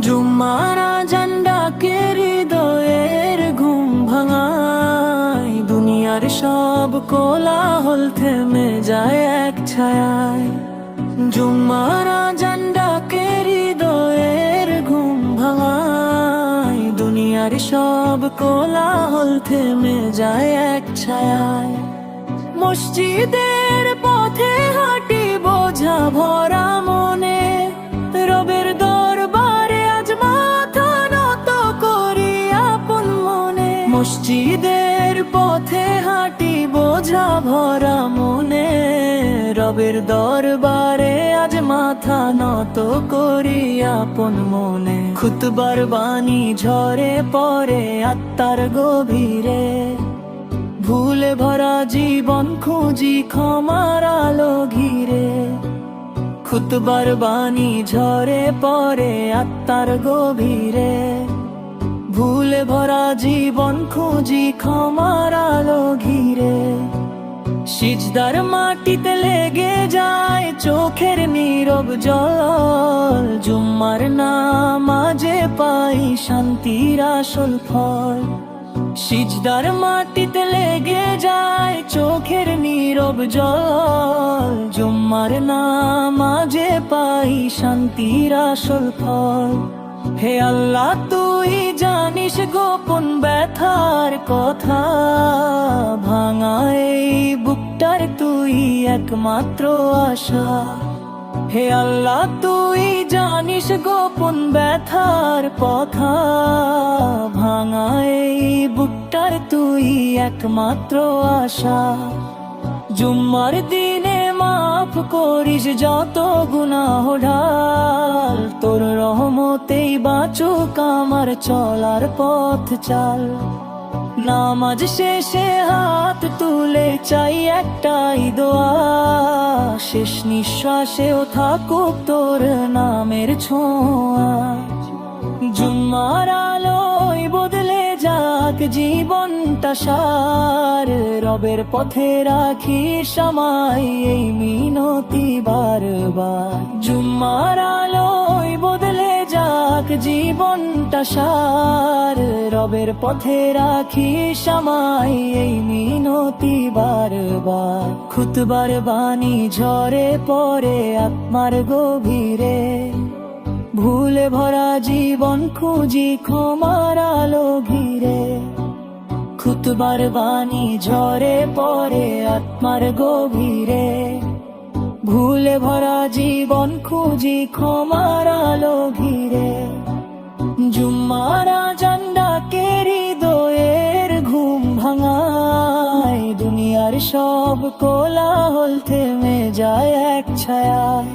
জুম্মারা জান্ডাকে হৃদয়ের ঘুম ভাঙায় দুনিয়ার সব কোলাহল থেমে যায় এক ছায়ায় জুম্মারা জান্ডাকে হৃদয়ের ঘুম ভাঙায় দুনিয়ার সব কোলাহল থেমে যায় এক ছায়ায় মসজিদের পথে হাঁটি বোঝা ভরা মনে মসজিদের পথে হাঁটি বোঝা ভরা মনে। রবের দরবারে আজ মাথা নত করি আপন মনে। খুতবার বাণী ঝরে পরে আত্মার গভীরে। ভুলে ভরা জীবন খুঁজি ক্ষমার আলো ঘিরে। খুতবার বাণী ঝরে পরে আত্মার গভীরে। ভুলে ভরা জীবন খুঁজি ক্ষমার আলো ঘিরে। সিজদার মাটিতে লেগে যায় চোখের নীরব জল। জুম্মার নামাজে পাই শান্তির আসল ফল। সিজদার মাটিতে লেগে যায় চোখের নীরব জল। জুম্মার নামাজে পাই শান্তির আসল ফল। হে আল্লাহ, তুই জানিস গোপন ব্যথার কথা। ভাঙা এই বুকটার তুই একমাত্র আশা। হে আল্লাহ, তুই জানিস গোপন ব্যথার কথা। ভাঙা এই বুকটার তুই একমাত্র আশা। জুম্মার দিনে মাফ করিস, যত গুনাহ ঢাল। তোর রহমতেই বাঁচুক আমার চলার পথ চাল। নামাজ শেষে হাত তুলে চাই একটাই দোয়া। শেষ নিঃশ্বাসেও থাকুক তোর নামের ছোঁয়া। জুম্মার জীবনটা সার, রবের পথে রাখি সময় এই মিনতি বারবার। জুম্মার আলোয় বদলে যাক জীবনটা সার, রবের পথে রাখি সময় এই মিনতি বারবার। খুতবার বাণী ঝরে পড়ে আত্মার গভীরে। ভুলে ভরা জীবন খুঁজি ক্ষমার আলো ঘিরে। খুতবার বাণী ঝরে পড়ে আত্মার গভীরে। ভুলে ভরা জীবন খুঁজি ক্ষমার আলো ঘিরে। জুম্মারা জান্ডাকে হৃদয়ের ঘুম ভাঙায়? দুনিয়ার সব কোলাহল থেমে যায় এক ছায়ায়।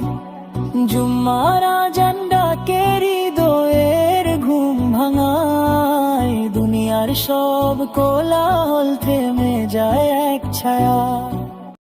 জুম্মারা জান্ডাকে দুনিয়ার সব কোলাহল থেমে যায় এক ছায়া।